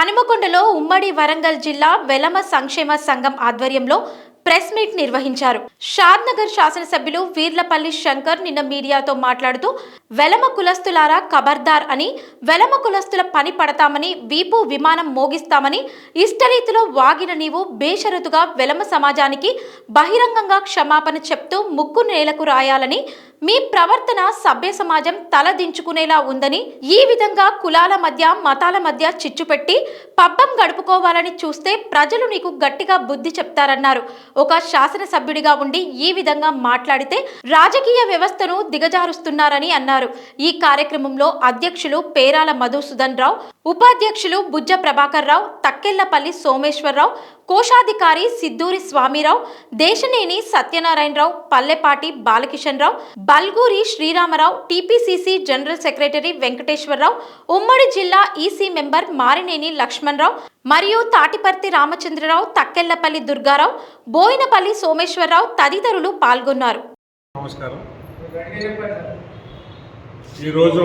హనుమకొండలో ఉమ్మడి వరంగల్ జిల్లా వెలమ సంక్షేమ సంఘం ఆధ్వర్యంలో ప్రెస్ మీట్ నిర్వహించారు. షాద్నగర్ శాసనసభ్యులు వీర్లపల్లి శంకర్ నిన్న మీడియాతో మాట్లాడుతూ వెలమ కులస్తులారా ఖబర్దార్ అని వెలమ కులస్తుల పని పడతామని వీపు విమానం మోగిస్తామని ఇష్టరీతిలో వాగిన నీవు బేషరతుగా వెలమ సమాజానికి బహిరంగంగా క్షమాపణ చెప్తూ ముక్కు నేలకు రాయాలని మీ ప్రవర్తన సభ్య సమాజం తలదించుకునేలా ఉందని ఈ విధంగా కులాల మధ్య మతాల మధ్య చిచ్చు పెట్టి పబ్బం గడుపుకోవాలని చూస్తే ప్రజలు నీకు గట్టిగా బుద్ధి చెప్తారన్నారు. ఒక శాసనసభ్యుడిగా ఉండి ఈ విధంగా మాట్లాడితే రాజకీయ వ్యవస్థను దిగజారుస్తున్నారని అన్నారు. ఈ కార్యక్రమంలో అధ్యక్షులు పేరాల మధుసూదన్ రావు ఉపాధ్యక్షులు బుజ్జ ప్రభాకర్ రావు తక్కెళ్ళపల్లి సోమేశ్వరరావు కోశాధికారి Sidduri Swamirao Desaneni Satyanarayanarao Pallepati Balakishan Rao Balguri Sriramarao TPCC general secretary Venkateswararao ఉమ్మడి జిల్లా ఈసీ మెంబర్ మారినేని లక్ష్మణరావు మరియు తాటిపర్తి రామచంద్రరావు తక్కెళ్ళపల్లి దుర్గారావు బోయినపల్లి సోమేశ్వరరావు తదితరులు పాల్గొన్నారు. నమస్కారం. ఈరోజు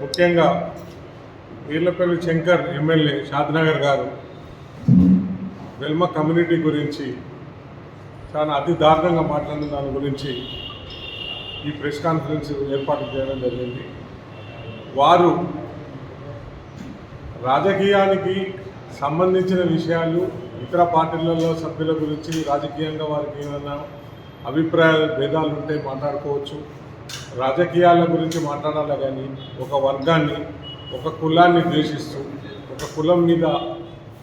ముఖ్యంగా వీర్లపల్లి శంకర్ ఎమ్మెల్యే షాద్నగర్ గారు వెల్మ కమ్యూనిటీ గురించి చాలా అతి దారుణంగా మాట్లాడిన దాని గురించి ఈ ప్రెస్ కాన్ఫరెన్స్ ఏర్పాటు చేయడం జరిగింది. వారు రాజకీయానికి సంబంధించిన విషయాలు ఇతర పార్టీలలో సభ్యుల గురించి రాజకీయంగా వారికి ఏమైనా అభిప్రాయాలు భేదాలు ఉంటే మాట్లాడుకోవచ్చు. రాజకీయాల గురించి మాట్లాడాలి కానీ ఒక వర్గాన్ని ఒక కులాన్ని ద్వేషిస్తూ ఒక కులం మీద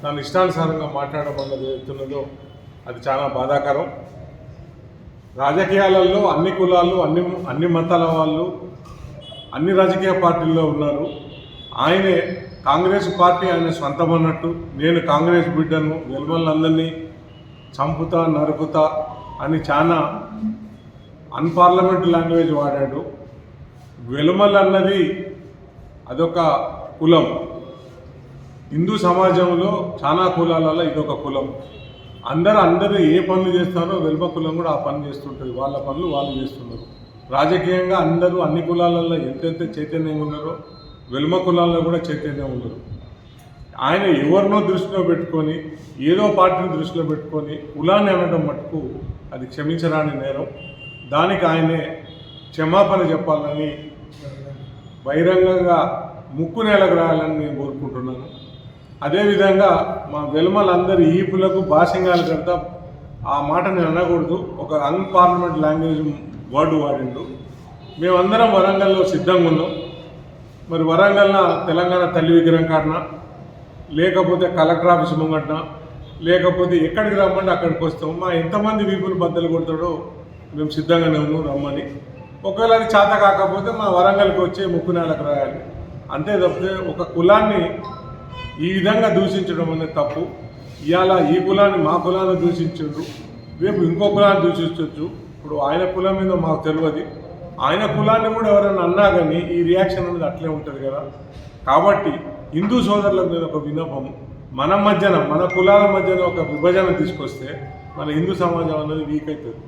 తన ఇష్టానుసారంగా మాట్లాడడం అన్నది ఏదైతున్నదో అది చాలా బాధాకరం. రాజకీయాలలో అన్ని కులాలు అన్ని అన్ని మతాల వాళ్ళు అన్ని రాజకీయ పార్టీల్లో ఉన్నారు. ఆయనే కాంగ్రెస్ పార్టీ ఆయన సొంతం అన్నట్టు నేను కాంగ్రెస్ బిడ్డను వెల్మలందరినీ చంపుతా నరుకుతా అని చాలా అన్పార్లమెంట్ లాంగ్వేజ్ వాడాడు. వెలుమల్ అన్నది అదొక కులం. హిందూ సమాజంలో చాలా కులాలలో ఇదొక కులం. అందరూ అందరూ ఏ పనులు చేస్తారో వెల్మ కులం కూడా ఆ పని చేస్తుంటుంది. వాళ్ళ పనులు వాళ్ళు చేస్తున్నారు. రాజకీయంగా అందరూ అన్ని కులాలలో ఎంతెంత చైతన్యం ఉన్నారో వెల్మ కులాల్లో కూడా చైతన్యం ఉన్నారు. ఆయన ఎవరినో దృష్టిలో పెట్టుకొని ఏదో పార్టీని దృష్టిలో పెట్టుకొని కులాన్ని అనడం మటుకు అది క్షమించరాని నేరం. దానికి ఆయనే క్షమాపణ చెప్పాలని బహిరంగంగా ముక్కు నేలకు రాయాలని నేను కోరుకుంటున్నాను. అదేవిధంగా మా వెలుమలందరి ఈపులకు భాషంగాలు కడతా. ఆ మాట నేను అనకూడదు. ఒక అన్పార్లమెంట్ లాంగ్వేజ్ వర్డ్ వాడిండు. మేమందరం వరంగల్లో సిద్ధంగా ఉన్నాం. మరి వరంగల్న తెలంగాణ తల్లి విగ్రహం కాడన లేకపోతే కలెక్టర్ ఆఫీస్ ముంగట్న లేకపోతే ఎక్కడికి రమ్మంటే అక్కడికి వస్తాం. మా ఎంతమంది వీపులు బద్దలు కొడతాడో మేము సిద్ధంగానే ఉన్నాం రమ్మని. ఒకవేళ అది చేత కాకపోతే మా వరంగల్కి వచ్చే ముక్కు నేలకు రాయాలి. అంతే తప్పితే ఒక కులాన్ని ఈ విధంగా దూషించడం అనేది తప్పు. ఇవాళ ఈ కులాన్ని మా కులాన్ని దూషించు రేపు ఇంకో కులాన్ని దూషించవచ్చు ఇప్పుడు ఆయన కులం మీద మాకు తెలియదు. ఆయన కులాన్ని కూడా ఎవరైనా అన్నా కానీ ఈ రియాక్షన్ అనేది అట్లే ఉంటుంది కదా. కాబట్టి హిందూ సోదరులకు మీద ఒక విన్నపం. మన మధ్యన మన కులాల మధ్యన ఒక విభజన తీసుకొస్తే మన హిందూ సమాజం అనేది వీక్ అవుతుంది.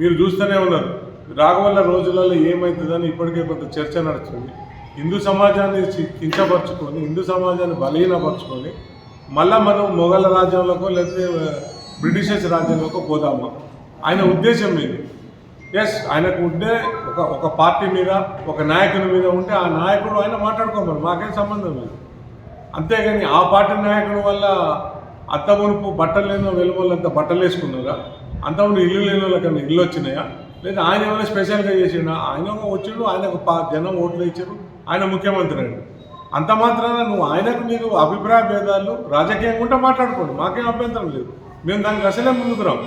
మీరు చూస్తూనే ఉన్నారు. రాగవల్ల రోజులలో ఏమవుతుందని ఇప్పటికే కొంత చర్చ నడుస్తుంది. హిందూ సమాజాన్ని కించపరుచుకొని హిందూ సమాజాన్ని బలహీనపరుచుకొని మళ్ళా మనం మొఘల రాజ్యంలోకో లేకపోతే బ్రిటిషర్స్ రాజ్యంలోకో పోదామా? ఆయన ఉద్దేశం ఇది ఎస్ ఆయనకు ఉండే ఒక ఒక పార్టీ మీద ఒక నాయకుని మీద ఉంటే ఆ నాయకుడు ఆయన మాట్లాడుకోమని మాకేం సంబంధం లేదు. అంతేగాని ఆ పార్టీ నాయకుడి వల్ల అత్త మునుపు బట్టలు లేని వెలువలంతా బట్టలు వేసుకున్నారా అంతకుముందు ఇల్లు లేని వాళ్ళకన్నా ఇల్లు వచ్చినాయా? లేదా ఆయన ఏమైనా స్పెషల్గా చేసిండు? ఆయన వచ్చిండు ఆయనకు జనం ఓట్లు ఇచ్చారు ఆయన ముఖ్యమంత్రి అండి అంత మాత్రాన నువ్వు ఆయనకు మీరు అభిప్రాయ భేదాలు రాజకీయంగా ఉంటే మాట్లాడుకోండి మాకేం అభ్యంతరం లేదు. మేము దానికి అసలే ముందుకు రాం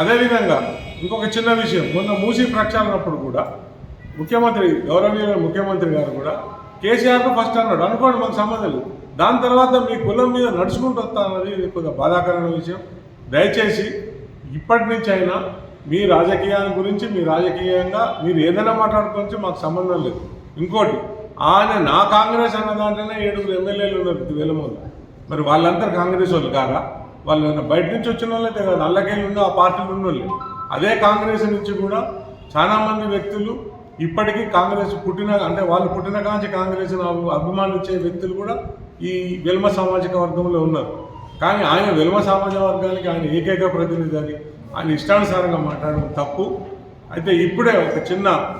అదేవిధంగా ఇంకొక చిన్న విషయం మొన్న మూసీ ప్రక్షాళనప్పుడు కూడా ముఖ్యమంత్రి గౌరవనీయ ముఖ్యమంత్రి గారు కూడా కేసీఆర్ను ఫస్ట్ అన్నాడు అనుకోండి మాకు సంబంధం లేదు. దాని తర్వాత మీ కులం మీద నడుచుకుంటూ వస్తా అన్నది కొద్దిగా బాధాకరమైన విషయం. దయచేసి ఇప్పటి నుంచి అయినా మీ రాజకీయాన్ని గురించి మీ రాజకీయంగా మీరు ఏదైనా మాట్లాడుకోవచ్చు మాకు సంబంధం లేదు. ఇంకోటి ఆయన నా కాంగ్రెస్ అన్న దాంట్లోనే ఏడుగురు ఎమ్మెల్యేలు ఉన్నారు వేల మరి వాళ్ళందరూ కాంగ్రెస్ వాళ్ళు కారా వాళ్ళు బయట నుంచి వచ్చిన వాళ్ళైతే కదా నల్లకేళ్ళు ఉన్న ఆ పార్టీలు ఉన్న వాళ్ళు. అదే కాంగ్రెస్ నుంచి కూడా చాలామంది వ్యక్తులు ఇప్పటికీ కాంగ్రెస్ పుట్టిన అంటే వాళ్ళు పుట్టిన కాంచి కాంగ్రెస్ అభిమానించే వ్యక్తులు కూడా ఈ వెల్మ సామాజిక వర్గంలో ఉన్నారు. కానీ ఆయన విలువ సమాజ వర్గానికి ఆయన ఏకైక ప్రతినిధి అని ఆయన ఇష్టానుసారంగా మాట్లాడడం తప్పు. అయితే ఇప్పుడే ఒక చిన్న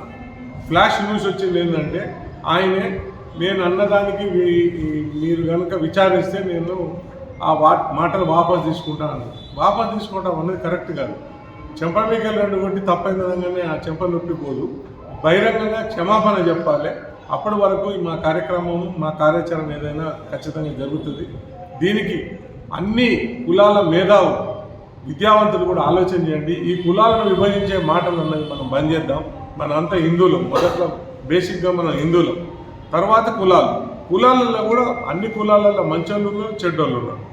ఫ్లాష్ న్యూస్ వచ్చింది ఏంటంటే ఆయనే నేను అన్నదానికి మీ- మీరు కనుక విచారిస్తే నేను ఆ వా మాటలు వాపస్ తీసుకుంటాను వాపస్ తీసుకుంటాం అన్నది కరెక్ట్ కాదు. చెంపమీకలు రెండు కొట్టి తప్పైన విధంగానే ఆ చెంప నొప్పిపోదు బహిరంగంగా క్షమాపణ చెప్పాలి. అప్పటి వరకు మా కార్యక్రమం మా కార్యాచరణ ఏదైనా ఖచ్చితంగా జరుగుతుంది. దీనికి అన్ని కులాల మేధావు విద్యావంతులు కూడా ఆలోచన చేయండి. ఈ కులాలను విభజించే మాటలు అన్నది మనం బంద్ చేద్దాం. మన అంతా హిందువులం. మొదట్లో బేసిక్గా మనం హిందువులం. తర్వాత కులాలు. కులాలలో కూడా అన్ని కులాలలో మంచోళ్ళు ఉన్నారు చెడ్డోళ్ళు ఉన్నారు.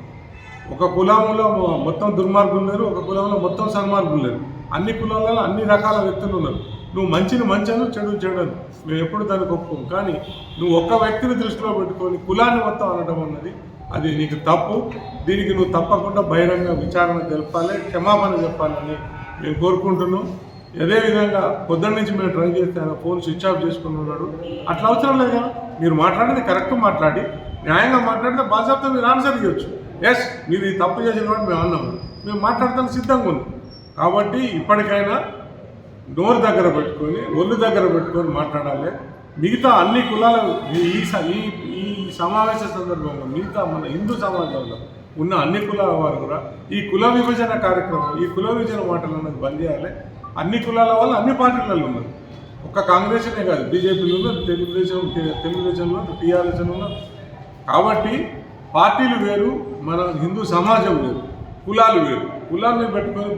ఒక కులంలో మొత్తం దుర్మార్గులు ఉన్నారు ఒక కులంలో మొత్తం సన్మార్గులు లేరు. అన్ని కులాలలో అన్ని రకాల వ్యక్తులు ఉన్నారు. నువ్వు మంచిని మంచను చెడు చెడను మేము ఎప్పుడు దానికి ఒప్పుకోం కానీ నువ్వు ఒక్క వ్యక్తిని దృష్టిలో పెట్టుకొని కులాన్ని మొత్తం అనడం అన్నది అది నీకు తప్పు. దీనికి నువ్వు తప్పకుండా బహిరంగ విచారణ జరపాలి క్షమాపణ చెప్పాలని మేము కోరుకుంటున్నాం. అదే విధంగా పొద్దున్న నుంచి మేము ట్రై చేస్తే ఆయన ఫోన్ స్విచ్ ఆఫ్ చేసుకుని ఉన్నాడు. అట్లా అవసరం లేదు కదా. మీరు మాట్లాడేది కరెక్ట్ మాట్లాడి న్యాయంగా మాట్లాడితే బాధ్యత మీరు ఆన్సర్ ఇవ్వచ్చు. ఎస్ మీరు ఈ తప్పు చేసిన కాబట్టి మేము అన్నాము. మేము మాట్లాడతాను సిద్ధంగా ఉంది కాబట్టి ఇప్పటికైనా నోరు దగ్గర పెట్టుకొని ఒళ్ళు దగ్గర పెట్టుకొని మాట్లాడాలి. మిగతా అన్ని కులాల ఈ ఈ ఈ సమావేశ సందర్భంలో మిగతా మన హిందూ సమాజంలో ఉన్న అన్ని కులాల వారు కూడా ఈ కుల విభజన కార్యక్రమం ఈ కుల విభజన మాటలు అన్నది బంద్ చేయాలి. అన్ని కులాల వాళ్ళు అన్ని పార్టీలలో ఉన్నారు. ఒక్క కాంగ్రెస్నే కాదు బీజేపీలో ఉన్నారు తెలుగుదేశం తెలుగుదేశంలో టీఆర్ఎస్లో ఉన్నారు. కాబట్టి పార్టీలు వేరు మన హిందూ సమాజం వేరు కులాలు వేరు. కులాన్ని పెట్టుకొని